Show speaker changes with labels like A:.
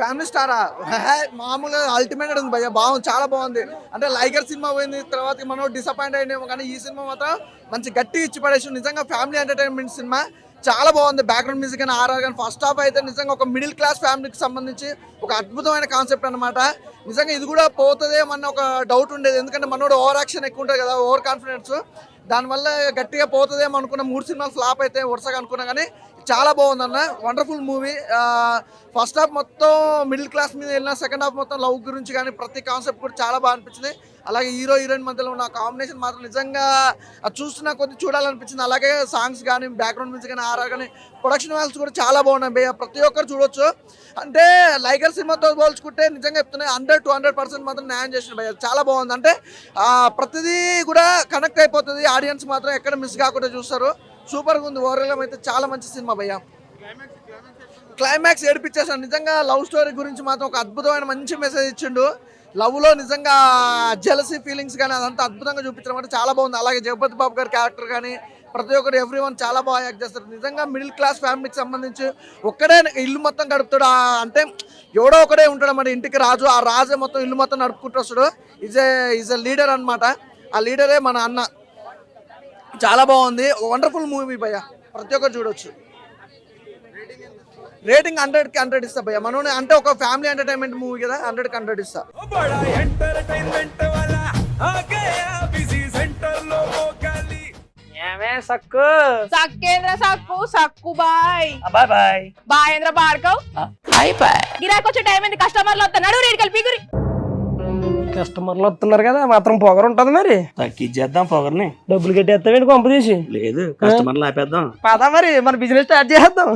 A: Family స్టారా? మామూలుగా ultimate ఉంది భయ్య బాగుంది చాలా బాగుంది. అంటే లైగర్ సినిమా పోయింది తర్వాత మనం డిసప్పాయింట్ అయినేమో కానీ ఈ సినిమా మాత్రం మంచి గట్టి ఇచ్చి పడేసి నిజంగా ఫ్యామిలీ ఎంటర్టైన్మెంట్ సినిమా చాలా బాగుంది. బ్యాక్గ్రౌండ్ మ్యూజిక్ అని ఆర్ఆర్ కానీ ఫస్ట్ హాఫ్ అయితే నిజంగా ఒక మిడిల్ క్లాస్ ఫ్యామిలీకి సంబంధించి ఒక అద్భుతమైన కాన్సెప్ట్ అనమాట నిజంగా ఇది కూడా పోతుందేమన్న ఒక డౌట్ ఉండేది. ఎందుకంటే మనోడు ఓవర్ యాక్షన్ ఎక్కువ ఉంటుంది కదా ఓవర్ కాన్ఫిడెన్స్ దానివల్ల గట్టిగా పోతుందేమో అనుకున్న మూడు సినిమాలు ఫ్లాప్ అయితే వరుసగా అనుకున్నా కానీ చాలా బాగుంది అన్న. వండర్ఫుల్ మూవీ ఫస్ట్ హాఫ్ మొత్తం మిడిల్ క్లాస్ మీద వెళ్ళిన సెకండ్ హాఫ్ మొత్తం లవ్ గురించి కానీ ప్రతి కాన్సెప్ట్ కూడా చాలా బాగా అనిపించింది. అలాగే హీరో హీరోయిన్ మధ్యలో ఉన్న కాంబినేషన్ మాత్రం నిజంగా అది చూస్తున్నా కొద్ది చూడాలనిపించింది. అలాగే సాంగ్స్ కానీ బ్యాక్గ్రౌండ్ మ్యూజిక్ కానీ ఆర్ఆర్ కానీ ప్రొడక్షన్ వాల్స్ కూడా చాలా బాగున్నాయి ప్రతి ఒక్కరు చూడొచ్చు. అంటే లైగర్ సినిమాతో పోల్చుకుంటే నిజంగా చెప్తున్నాయి హండ్రెడ్ టూ హండ్రెడ్ పర్సెంట్ మాత్రం న్యాయం చేసిన భయ్య. చాలా బాగుంది. అంటే ప్రతిదీ కూడా కనెక్ట్ అయిపోతుంది. ఆడియన్స్ మాత్రం ఎక్కడ మిస్ కాకుండా చూస్తారు. సూపర్గా ఉంది. ఓవరాల్ అయితే చాలా మంచి సినిమా భయ్యా. క్లైమాక్స్ ఏడిపించేసాడు నిజంగా లవ్ స్టోరీ గురించి మాత్రం ఒక అద్భుతమైన మంచి మెసేజ్ ఇచ్చిండు. లవ్లో నిజంగా జెలసీ ఫీలింగ్స్ కానీ అదంతా అద్భుతంగా చూపించడం అంటే చాలా బాగుంది. అలాగే జగపతి బాబు గారి క్యారెక్టర్ కానీ ప్రతి ఒక్కరు ఎవ్రీ వన్ చాలా బాగా యాక్ట్ చేస్తారు. నిజంగా మిడిల్ క్లాస్ ఫ్యామిలీకి సంబంధించి ఒక్కడే ఇల్లు మొత్తం గడుపుతాడు. అంటే ఎవడో ఒకడే ఉంటాడు మన ఇంటికి రాజు. ఆ రాజే మొత్తం ఇల్లు మొత్తం నడుపుకుంటూ వస్తాడు. Is a is a leader అనమాట ఆ లీడరే మన అన్న. చాలా బాగుంది. వండర్ఫుల్ మూవీ భయ్య. ప్రతి ఒక్కరు చూడొచ్చు. రేటింగ్ హండ్రెడ్కి హండ్రెడ్ ఇస్తా భయ్య. మనం అంటే ఒక ఫ్యామిలీ ఎంటర్టైన్మెంట్ మూవీ కదా హండ్రెడ్కి హండ్రెడ్ ఇస్తా.
B: Sakku?
C: Sakkendra Sakku Sakku bye.
B: Bye bye.
C: Bayendra Bhargav bye bye. గిరాకొచ్చే time ఏంది? కస్టమర్లు వస్తా నడు రేడికల్ పిగురి.
B: కస్టమర్లు వస్తున్నారు కదా మాత్రం పొగరు ఉంటది మరి.
D: తగ్గించేద్దాం పొగర్ని.
B: డబ్బులు కట్టేస్తావేంటి కొంప తీసి?
D: లేదు కస్టమర్లు ఆపేద్దాం
B: పదా మరి మన బిజినెస్ స్టార్ట్ చేద్దాం.